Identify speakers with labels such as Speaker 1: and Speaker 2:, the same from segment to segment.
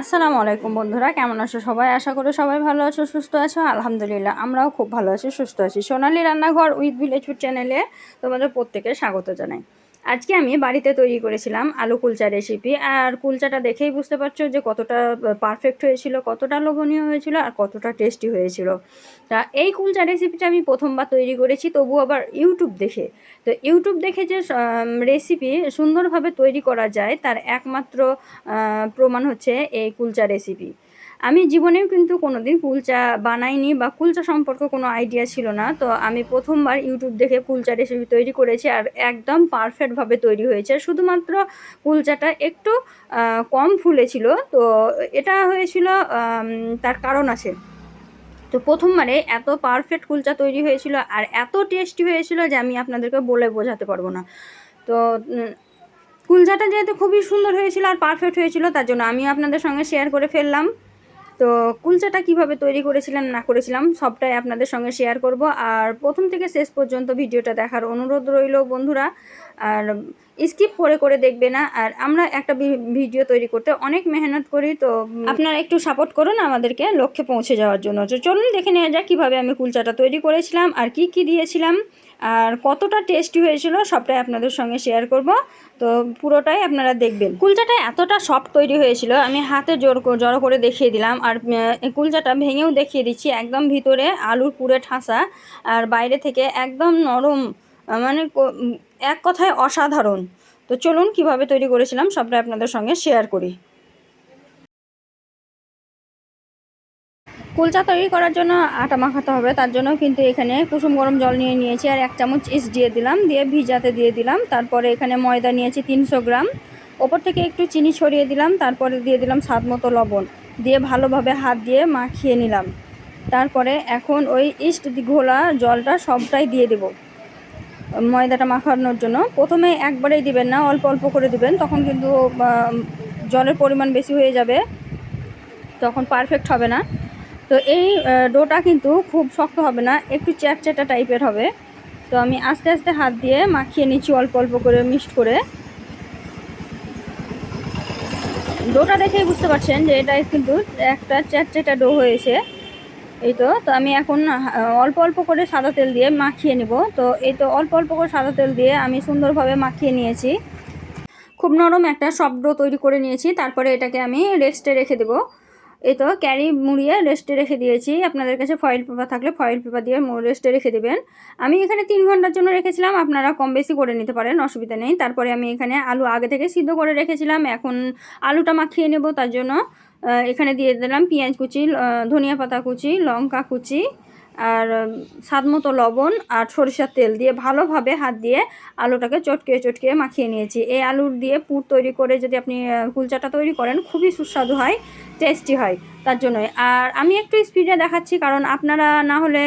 Speaker 1: আসসালামু আলাইকুম বন্ধুরা, কেমন আছো সবাই? আশা করি সবাই ভালো আছো, সুস্থ আছো। আলহামদুলিল্লাহ, আমরাও খুব ভালো আছি, সুস্থ আছি। সোনালি রান্নাঘর উইথ ভিলেজ ফুড চ্যানেলে তোমাদের প্রত্যেকের স্বাগত জানাই। আজকে আমি বাড়িতে তৈরি করেছিলাম আলু কুলচা রেসিপি আর কুলচাটা দেখেই বুঝতে পারছ যে কতটা পারফেক্ট হয়েছিল, কতটা লোভনীয় হয়েছিল আর কতটা টেস্টি হয়েছিল। তা এই কুলচা রেসিপিটা আমি প্রথমবার তৈরি করেছি, তবু আবার ইউটিউব দেখে। তো ইউটিউব দেখে যে রেসিপি সুন্দরভাবে তৈরি করা যায়, তার একমাত্র প্রমাণ হচ্ছে এই কুলচা রেসিপি আমি জীবনেও কিন্তু কোনো দিন কুলচা বানাইনি বা কুলচা সম্পর্কে কোনো আইডিয়া ছিল না। তো আমি প্রথমবার ইউটিউব দেখে কুলচা রেসিপি তৈরি করেছি আর একদম পারফেক্টভাবে তৈরি হয়েছে। শুধুমাত্র কুলচাটা একটু কম ফুলেছিল। তো এটা হয়েছিল তার কারণ আছে। তো প্রথমবারে এত পারফেক্ট কুলচা তৈরি হয়েছিল আর এত টেস্টি হয়েছিল যে আমি আপনাদেরকে বলে বোঝাতে পারব না। তো কুলচাটা যেহেতু খুবই সুন্দর হয়েছিল আর পারফেক্ট হয়েছিল, তার জন্য আমি আপনাদের সঙ্গে শেয়ার করে ফেললাম। তো কুলচাটা কীভাবে তৈরি করেছিলাম না করেছিলাম, সবটাই আপনাদের সঙ্গে শেয়ার করব। আর প্রথম থেকে শেষ পর্যন্ত ভিডিওটা দেখার অনুরোধ রইল বন্ধুরা। আর স্কিপ করে করে দেখবে না। আর আমরা একটা ভিডিও তৈরি করতে অনেক মেহনত করি, তো আপনারা একটু সাপোর্ট করুন আমাদেরকে লক্ষ্যে পৌঁছে যাওয়ার জন্য। চলুন দেখে নেওয়া যাক কীভাবে আমি কুলচাটা তৈরি করেছিলাম, আর কি কি দিয়েছিলাম। আর কতটা টেস্টি হয়েছিল সবটাই আপনাদের সঙ্গে শেয়ার করব। তো পুরোটাই আপনারা দেখবেন। কুলচাটা এতটা সফট তৈরি হয়েছিল, আমি হাতে জোর জড়ো করে দেখিয়ে দিলাম। আর কুলচাটা ভেঙেও দেখিয়ে দিচ্ছি, একদম ভিতরে আলুর পুরে ঠাসা আর বাইরে থেকে একদম নরম মানে এক কথায় অসাধারণ। তো চলুন কীভাবে তৈরি করেছিলাম সবটাই আপনাদের সঙ্গে শেয়ার করি। কুলচা তৈরি করার জন্য আটা মাখাতে হবে, তার জন্য কিন্তু এখানে কুসুম গরম জল নিয়ে নিয়েছি আর এক চামচ ইস দিয়ে দিলাম, দিয়ে ভিজাতে দিয়ে দিলাম। তারপরে এখানে ময়দা নিয়েছি তিনশো গ্রাম। ওপর থেকে একটু চিনি ছড়িয়ে দিলাম, তারপরে দিয়ে দিলাম স্বাদ মতো লবণ। দিয়ে ভালোভাবে হাত দিয়ে মাখিয়ে নিলাম। তারপরে এখন ওই ইস্ট ঘোলা জলটা সবটাই দিয়ে দেব ময়দাটা মাখানোর জন্য। প্রথমে একবারেই দিবেন না, অল্প অল্প করে দিবেন, তখন কিন্তু জলের পরিমাণ বেশি হয়ে যাবে, তখন পারফেক্ট হবে না। তো এই ডোটা কিন্তু খুব শক্ত হবে না, একটু চ্যাটচ্যাটা টাইপের হবে। তো আমি আস্তে আস্তে হাত দিয়ে মাখিয়ে নিচ্ছি অল্প অল্প করে মিক্সড করে। ডোটা দেখেই বুঝতে পারছেন যে এটা কিন্তু একটা চ্যাটচ্যাটা ডো হয়েছে। এই তো তো আমি এখন অল্প অল্প করে সাদা তেল দিয়ে মাখিয়ে নেব। তো এই তো অল্প অল্প করে সাদা তেল দিয়ে আমি সুন্দরভাবে মাখিয়ে নিয়েছি। খুব নরম একটা শব্দ তৈরি করে নিয়েছি। তারপরে এটাকে আমি রেস্টে রেখে দেবো। এই তো ক্যারি মুড়িয়ে রেস্টে রেখে দিয়েছি। আপনাদের কাছে ফয়েল পেপার থাকলে ফয়েল পেপার দিয়ে রেস্টে রেখে দেবেন। আমি এখানে তিন ঘণ্টার জন্য রেখেছিলাম, আপনারা কম বেশি করে নিতে পারেন, অসুবিধা নেই। তারপরে আমি এখানে আলু আগে থেকে সিদ্ধ করে রেখেছিলাম, এখন আলুটা মাখিয়ে নেব তার জন্য। এখানে দিয়ে দিলাম পেঁয়াজ কুচি ধনিয়া পাতা কুচি, লঙ্কা কুচি আর স্বাদ মতো লবণ আর সরিষার তেল দিয়ে ভালোভাবে হাত দিয়ে আলুটাকে চটকে চটকে মাখিয়ে নিয়েছি। এই আলুর দিয়ে পুর তৈরি করে যদি আপনি কুলচাটা তৈরি করেন, খুবই সুস্বাদু হয় টেস্টি হয় তার জন্যই। আর আমি একটু স্পিডে দেখাচ্ছি কারণ আপনারা না হলে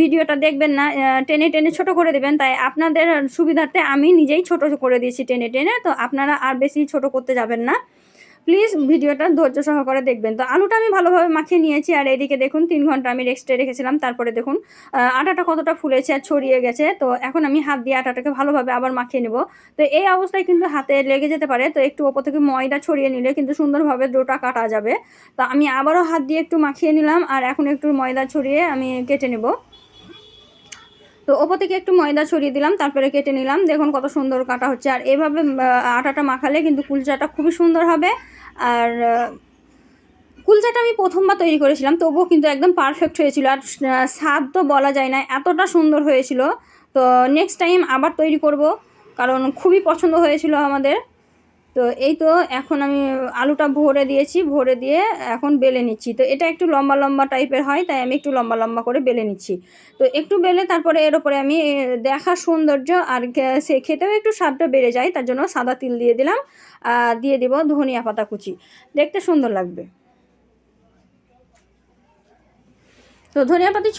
Speaker 1: ভিডিওটা দেখবেন না টেনে টেনে ছোট করে দেবেন। তাই আপনাদের সুবিধার্থে আমি নিজেই ছোট করে দিয়েছি টেনে টেনে, তো আপনারা আর বেশি ছোট করতে যাবেন না। প্লিজ ভিডিওটা ধৈর্য সহকারে দেখবেন। তো আলুটা আমি ভালোভাবে মাখিয়ে নিয়েছি, আর এদিকে দেখুন তিন ঘণ্টা আমি রেক্সটে রেখেছিলাম। তারপরে দেখুন আটাটা কতটা ফুলেছে আর ছড়িয়ে গেছে। তো এখন আমি হাত দিয়ে আটাটাকে ভালোভাবে আবার মাখিয়ে নেব। তো এই অবস্থায় কিন্তু হাতে লেগে যেতে পারে। তো একটু ওপর থেকে ময়দা ছড়িয়ে নিলে কিন্তু সুন্দরভাবে ডোটা কাটা যাবে। তো আমি আবারও হাত দিয়ে একটু মাখিয়ে নিলাম, আর এখন একটু ময়দা ছড়িয়ে আমি কেটে নেব। তো ওপর থেকে একটু ময়দা ছড়িয়ে দিলাম, তারপরে কেটে নিলাম। দেখুন কত সুন্দর কাটা হচ্ছে। আর এভাবে আটাটা মাখালে কিন্তু কুলচাটা খুবই সুন্দর হবে। আর কুলচাটা আমি প্রথমবার তৈরি করেছিলাম, তবুও কিন্তু একদম পারফেক্ট হয়েছিল। আর স্বাদ তো বলা যায় না, এতটা সুন্দর হয়েছিল। তো নেক্সট টাইম আবার তৈরি করব, কারণ খুবই পছন্দ হয়েছিল আমাদের। তো এই তো এখন আমি আলুটা ভরে দিয়েছি, ভরে দিয়ে এখন বেলে নিচ্ছি। তো এটা একটু লম্বা লম্বা টাইপের হয়, তাই আমি একটু লম্বা লম্বা করে বেলে নিচ্ছি। তো একটু বেলে তারপরে এর ওপরে আমি দেখা সৌন্দর্য আর সে খেতেও একটু স্বাদটা বেড়ে যায়, তার জন্য সাদা তিল দিয়ে দিলাম। দিয়ে দেবো ধনিয়া পাতা কুচি। দেখতে সুন্দর লাগবে। তো ধনিয়া পাতি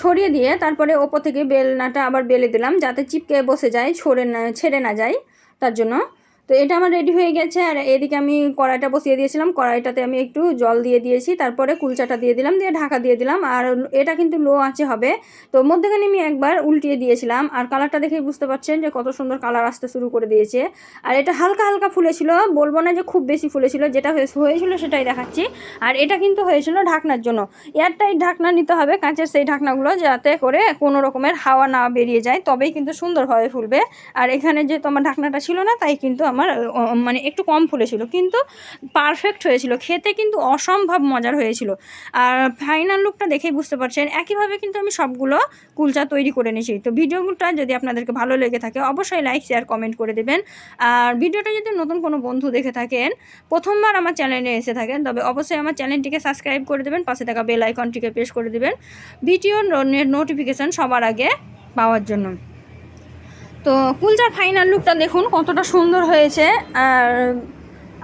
Speaker 1: ছড়িয়ে দিয়ে তারপরে ওপর থেকে বেলনাটা আবার বেলে দিলাম, যাতে চিপকে বসে যায়, ছড়ে না, ছেড়ে না যায়, তার জন্য। তো এটা আমার রেডি হয়ে গেছে আর এদিকে আমি কড়াইটা বসিয়ে দিয়েছিলাম। কড়াইটাতে আমি একটু জল দিয়ে দিয়েছি, তারপরে কুলচাটা দিয়ে দিলাম, দিয়ে ঢাকা দিয়ে দিলাম। আর এটা কিন্তু লো আঁচে হবে। তো মধ্যেখানে আমি একবার উল্টিয়ে দিয়েছিলাম। আর কালারটা দেখেই বুঝতে পারছেন যে কত সুন্দর কালার আসতে শুরু করে দিয়েছে। আর এটা হালকা হালকা ফুলেছিল, বলব না যে খুব বেশি ফুলেছিল, যেটা হয়েছিল সেটাই দেখাচ্ছি। আর এটা কিন্তু হয়েছিল ঢাকনার জন্য। এয়ারটাইট ঢাকনা নিতে হবে কাঁচের সেই ঢাকনাগুলো, যাতে করে কোনো রকমের হাওয়া না বেরিয়ে যায়, তবেই কিন্তু সুন্দরভাবে ফুলবে। আর এখানে যে তোমার ঢাকনাটা ছিল না, তাই কিন্তু আমার আহ, মানে একটু কম ফুলেছিল কিন্তু পারফেক্ট হয়েছিল। খেতে কিন্তু অসম্ভব মজার হয়েছিল। আর ফাইনাল লুকটা দেখেই বুঝতে পারছেন একইভাবে কিন্তু আমি সবগুলো কুলচা তৈরি করে নিয়েছি। তো ভিডিওটা যদি আপনাদেরকে ভালো লেগে থাকে অবশ্যই লাইক শেয়ার কমেন্ট করে দেবেন। আর ভিডিওটা যদি নতুন কোনো বন্ধু দেখে থাকেন প্রথমবার আমার চ্যানেলে এসে থাকেন তবে অবশ্যই আমার চ্যানেলটিকে সাবস্ক্রাইব করে দেবেন পাশে থাকা বেল আইকনটিকে প্রেস করে দেবেন। ভিডিওর নোটিফিকেশান সবার আগে পাওয়ার জন্য। তো কুলচার ফাইনাল লুকটা দেখুন কতটা সুন্দর হয়েছে। আর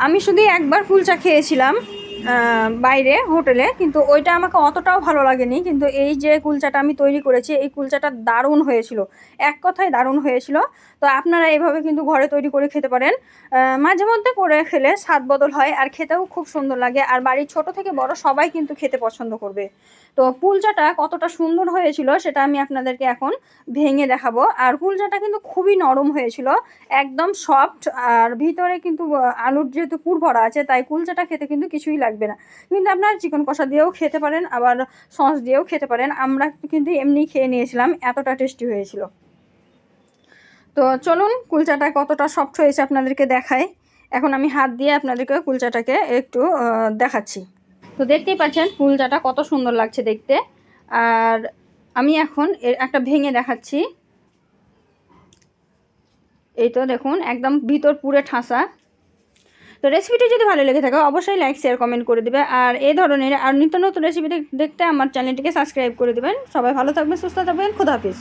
Speaker 1: আমি শুধু একবার কুলচা খেয়েছিলাম। বাইরে হোটেলে, কিন্তু ওইটা আমাকে অতটাও ভালো লাগেনি। কিন্তু এই যে কুলচাটা আমি তৈরি করেছি, এই কুলচাটা দারুণ হয়েছিল। এক কথায় দারুণ হয়েছিল। তো আপনারা এভাবে কিন্তু ঘরে তৈরি করে খেতে পারেন। মাঝে মধ্যে করে খেলে স্বাদ বদল হয় আর খেতেও খুব সুন্দর লাগে। আর বাড়ির ছোট থেকে বড় সবাই কিন্তু খেতে পছন্দ করবে। তো কুলচাটা কতটা সুন্দর হয়েছিল সেটা আমি আপনাদেরকে এখন ভেঙে দেখাবো। আর কুলচাটা কিন্তু খুবই নরম হয়েছিল, একদম সফট। আর ভিতরে কিন্তু আলুর যেহেতু পুর ভরা আছে, তাই কুলচাটা খেতে কিন্তু কিছুই লাগবে না। কিন্তু আপনারা চিকেন কষা দিয়েও খেতে পারেন, আবার সস দিয়েও খেতে পারেন। আমরা কিন্তু এমনি খেয়ে নিয়েছিলাম, এতটা টেস্টি হয়েছিল। তো চলুন, কুলচাটা কতটা সফট হয়েছে আপনাদেরকে দেখাই। এখন আমি হাত দিয়ে আপনাদেরকে কুলচাটাকে একটু দেখাচ্ছি। তো দেখতেই পাচ্ছেন, কুলচাটা কত সুন্দর লাগছে দেখতে। আর আমি এখন এর একটা ভেঙে দেখাচ্ছি। এই তো দেখুন, একদম ভিতর পুরে ঠাসা। তো রেসিপিটি যদি ভালো লেগে থাকে, অবশ্যই লাইক শেয়ার কমেন্ট করে দেবে। আর এই ধরনের আর নিত্য নতুন রেসিপি দেখতে আমার চ্যানেলটিকে সাবস্ক্রাইব করে দেবেন। সবাই ভালো থাকবেন, সুস্থ থাকবেন খুদাহাফিজ